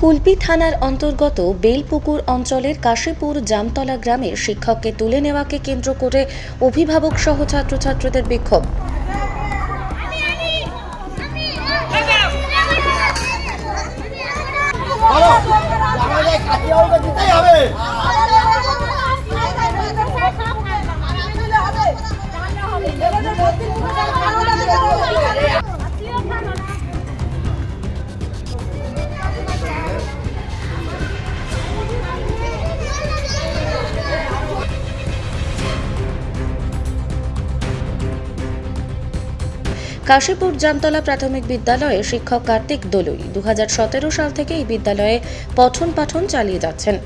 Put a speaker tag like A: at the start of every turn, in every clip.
A: কুলপি থানার অন্তর্গত বেলপুকুর অঞ্চলের কাশীপুর জামতলা গ্রামে শিক্ষককে তুলে নেওয়াকে কেন্দ্র করে অভিভাবক সহ ছাত্রছাত্রীদের বিক্ষোভ
B: হবে
A: কাশীপুর জামতলা প্রাথমিক বিদ্যালয়ে শিক্ষক কার্তিক দলুই দু সাল থেকে এই বিদ্যালয়ে পঠন পাঠন চালিয়ে যাচ্ছেন।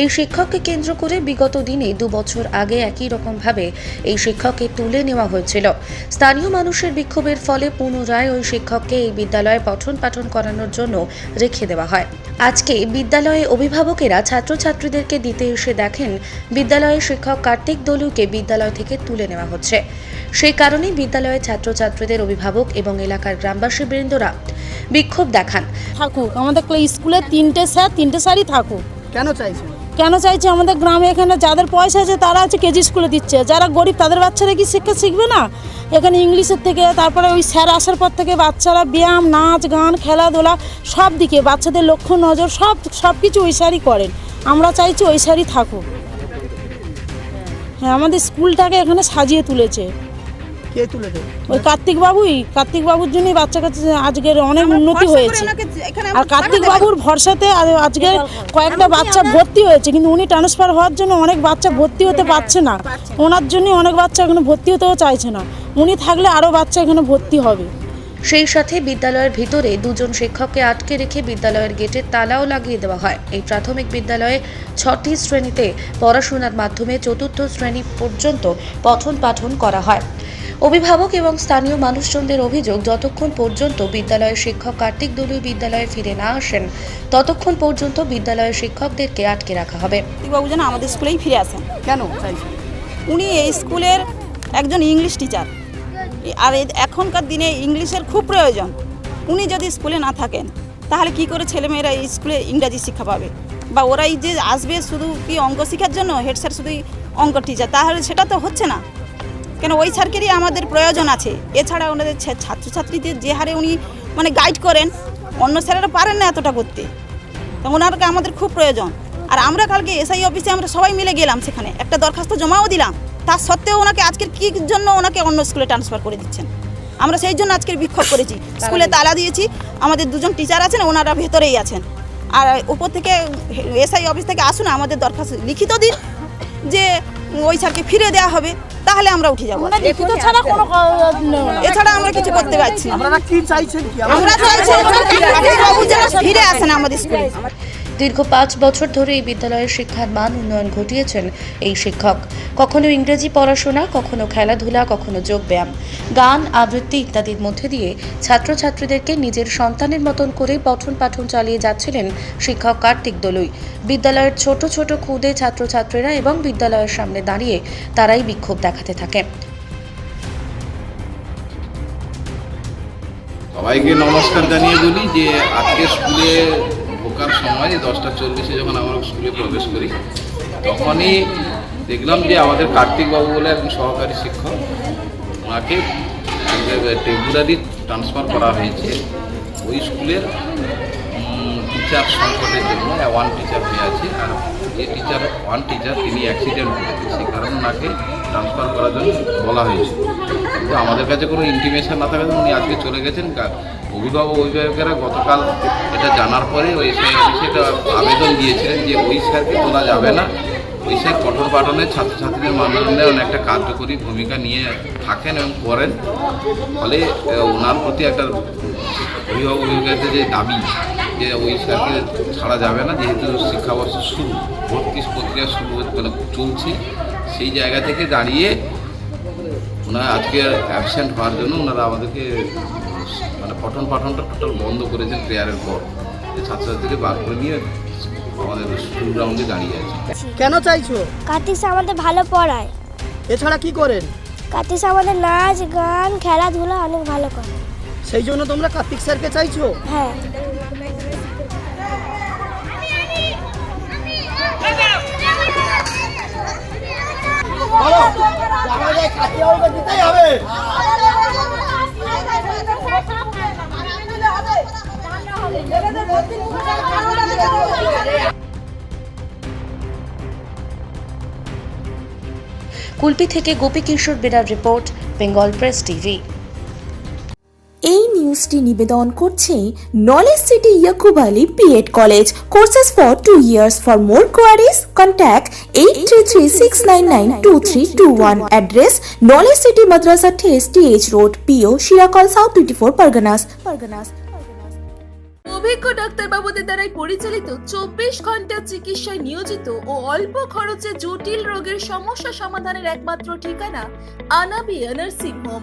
A: এই শিক্ষককে কেন্দ্র করে বিগত দিনে দু বছর আগে একই রকমভাবে এই শিক্ষককে তুলে নেওয়া হয়েছিল। স্থানীয় মানুষের বিক্ষোভের ফলে পুনরায় ওই শিক্ষককে এই বিদ্যালয়ে পঠন পাঠন করানোর জন্য রেখে দেওয়া হয়। আজকে বিদ্যালয়ে অভিভাবকেরা ছাত্রছাত্রীদেরকে দিতে এসে দেখেন, বিদ্যালয়ের শিক্ষক কার্তিক দলুকে বিদ্যালয় থেকে তুলে নেওয়া হচ্ছে। সেই কারণেই বিদ্যালয়ের ছাত্রছাত্রীদের অভিভাবক এবং এলাকার গ্রামবাসী বৃন্দরা বিক্ষোভ দেখান।
C: থাকুক আমাদের ক্লা- স্কুলে তিনটে স্যার তিনটে স্যারই থাকুক।
B: কেন চাইছেন?
C: কেন চাইছে? আমাদের গ্রামে এখানে যাদের পয়সা আছে তারা আছে কেজি স্কুলে দিচ্ছে। যারা গরিব তাদের বাচ্চারা কি শিক্ষা শিখবে না? এখানে ইংলিশের থেকে তারপরে ওই স্যার আসার পর থেকে বাচ্চারা ব্যায়াম নাচ গান খেলাধুলা সব দিকে বাচ্চাদের লক্ষ্য নজর সব সব কিছু ওই স্যারই করেন। আমরা চাইছি ওই স্যারই থাকুক। হ্যাঁ আমাদের স্কুলটাকে এখানে সাজিয়ে তুলেছে।
B: কে তুলে দেবে?
C: ওই কার্তিক বাবুই কার্তিক বাবুর জন্যই বাচ্চা কাছে আজকের অনেক উন্নতি হয়েছে। আর কার্তিক বাবুর ভরসাতে আজ- আজকে কয়েকটা বাচ্চা ভর্তি হয়েছে কিন্তু উনি ট্রান্সফার হওয়ার জন্য অনেক বাচ্চা ভর্তি হতে পারছে না। ওনার জন্য অনেক বাচ্চা এখানে ভর্তি হতেও চাইছে না। উনি থাকলে আরও বাচ্চা এখানে ভর্তি হবে।
A: সেই সাথে বিদ্যালয়ের ভিতরে দুজন শিক্ষককে আটকে রেখে বিদ্যালয়ের গেটের তালাও লাগিয়ে দেওয়া হয়। এই প্রাথমিক বিদ্যালয়ে ছটি শ্রেণীতে পড়াশোনার মাধ্যমে চতুর্থ শ্রেণি পর্যন্ত পঠন পাঠন করা হয়। অভিভাবক এবং স্থানীয় মানুষজনদের অভিযোগ যতক্ষণ পর্যন্ত বিদ্যালয়ের শিক্ষক কার্তিক দলুই বিদ্যালয়ে ফিরে না আসেন ততক্ষণ পর্যন্ত বিদ্যালয়ের শিক্ষকদেরকে আটকে রাখা হবে।
D: বাবু যেন আমাদের স্কুলেই ফিরে আসেন।
B: কেন?
D: উনি এই স্কুলের একজন ইংলিশ টিচার। আর এখনকার দিনে ইংলিশের খুব প্রয়োজন। উনি যদি স্কুলে না থাকেন তাহলে কি করে ছেলেমেয়েরা এই স্কুলে ইংরাজি শিক্ষা পাবে? বা ওরাই যে আসবে শুধু কি অঙ্ক শেখার জন্য হেড স্যার শুধুই অঙ্ক টিচার তাহলে সেটা তো হচ্ছে না। কেন ওই স্যারকেরই আমাদের প্রয়োজন আছে। এছাড়া ওনাদের ছাত্রছাত্রীদের যে হারে উনি মানে গাইড করেন অন্য স্যারেরা পারেন না এতটা করতে। তো ওনারকে আমাদের খুব প্রয়োজন। আর আমরা কালকে এসআই অফিসে আমরা সবাই মিলে গেলাম সেখানে। একটা দরখাস্ত জমাও দিলাম। তার সত্ত্বেও ওনাকে আজকের কী জন্য ওনাকে অন্য স্কুলে ট্রান্সফার করে দিচ্ছেন? আমরা সেই জন্য আজকের বিক্ষোভ করেছি। স্কুলে তালা দিয়েছি। আমাদের দুজন টিচার আছেন ওনারা ভেতরেই আছেন। আর উপর থেকে এসআই অফিস থেকে আসুন আমাদের দরখাস্ত লিখিত দিন যে ওই স্যারকে ফিরে দেওয়া হবে। তাহলে আমরা উঠে যাব।
C: ছাড়া কোনো
D: এছাড়া আমরা কিছু করতে পারছি আমরা চাইছি ফিরে আসেন আমাদের স্কুলে।
A: দীর্ঘ পাঁচ বছর ধরে এই বিদ্যালয়ের শিক্ষার মান উন্নয়ন ঘটিয়েছেন এই শিক্ষক। কখনো ইংরেজি পড়াশোনা, কখনো খেলাধুলা, কখনো যোগব্যায়াম। গান, আবৃত্তি ইত্যাদির মধ্যে দিয়ে ছাত্রছাত্রীদেরকে নিজের সন্তানের মতন করে পঠন পাঠন চালিয়ে যাচ্ছিলেন শিক্ষক কার্তিক দলুই। বিদ্যালয়ের ছোট ছোট খুদে ছাত্রছাত্রীরা এবং বিদ্যালয়ের সামনে দাঁড়িয়ে তারাই বিক্ষোভ দেখাতে থাকে।
E: সবাইকে নমস্কার জানিয়ে বলি যে আজকে স্কুলে ঢোকার সময় দশটা চল্লিশে যখন আমরা স্কুলে প্রবেশ করি, তখনই দেখলাম যে আমাদের কার্তিকবাবু বলে একজন সহকারী শিক্ষক, ওনাকে টেম্পোরারি ট্রান্সফার করা হয়েছে। ওই স্কুলের টিচার সংকটের জন্য ওয়ান টিচার হয়ে আছে, আর যে টিচার ওয়ান টিচার তিনি অ্যাক্সিডেন্ট করেছে, সেই কারণে ওনাকে ট্রান্সফার করার জন্য বলা হয়েছে। কিন্তু আমাদের কাছে কোনো ইন্টিমেশন না থাকাতে উনি আজকে চলে গেছেন। অভিভাবক, অভিভাবকেরা গতকাল এটা জানার পরে ওই একটা আবেদন দিয়েছিলেন যে ওই স্যারকে তোলা যাবে না। ওই স্যার কঠোর পাঠনে ছাত্রছাত্রীদের মানোন্নয়ন একটা কার্যকরী ভূমিকা নিয়ে থাকেন এবং করেন। ফলে ওনার প্রতি একটা অভিভাবক, অভিভাবকদের যে দাবি যে ওই স্যারকে ছাড়া যাবে না, যেহেতু শিক্ষাবর্ষ শুরু, ভর্তি প্রক্রিয়া শুরু মানে চলছে। সেই জায়গা থেকে দাঁড়িয়ে ওনারা আজকে অ্যাবসেন্ট হওয়ার জন্য ওনারা আমাদেরকে মানে পঠন পাঠনটা টোটাল বন্ধ করেছেন প্রেয়ারের পর। যে ছাত্রছাত্রীকে বার করে নিয়ে আমাদের স্কুল গ্রাউন্ডে দাঁড়িয়ে আছে।
B: কেন চাইছো?
F: কার্তিক স্যার আমাদের ভালো পড়ায়।
B: এছাড়া কি করেন?
F: কার্তিক স্যার আমাদের নাচ গান খেলাধুলা অনেক ভালো করে
B: সেই জন্য তোমরা কার্তিক স্যারকে চাইছো?
F: হ্যাঁ।
A: কুলপি থেকে Gopi Kishore Birar report Bengal press TV.
G: নিউজটি নিবেদন করছে knowledge city Yakub Ali B Ed college courses for two years for more queries contact eight three three six nine nine two three two one address knowledge city Madrasa ঠেস T H road PO Shirakol south twenty four Parganas Parganas
H: অভিজ্ঞ ডাক্তারবাবুদের দ্বারাই পরিচালিত চব্বিশ ঘণ্টা চিকিৎসায় নিয়োজিত ও অল্প খরচে জটিল রোগের সমস্যা সমাধানের একমাত্র ঠিকানা আনাবিয়া নার্সিং হোম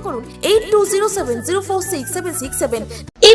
H: করুন eight two zero seven zero four six seven six seven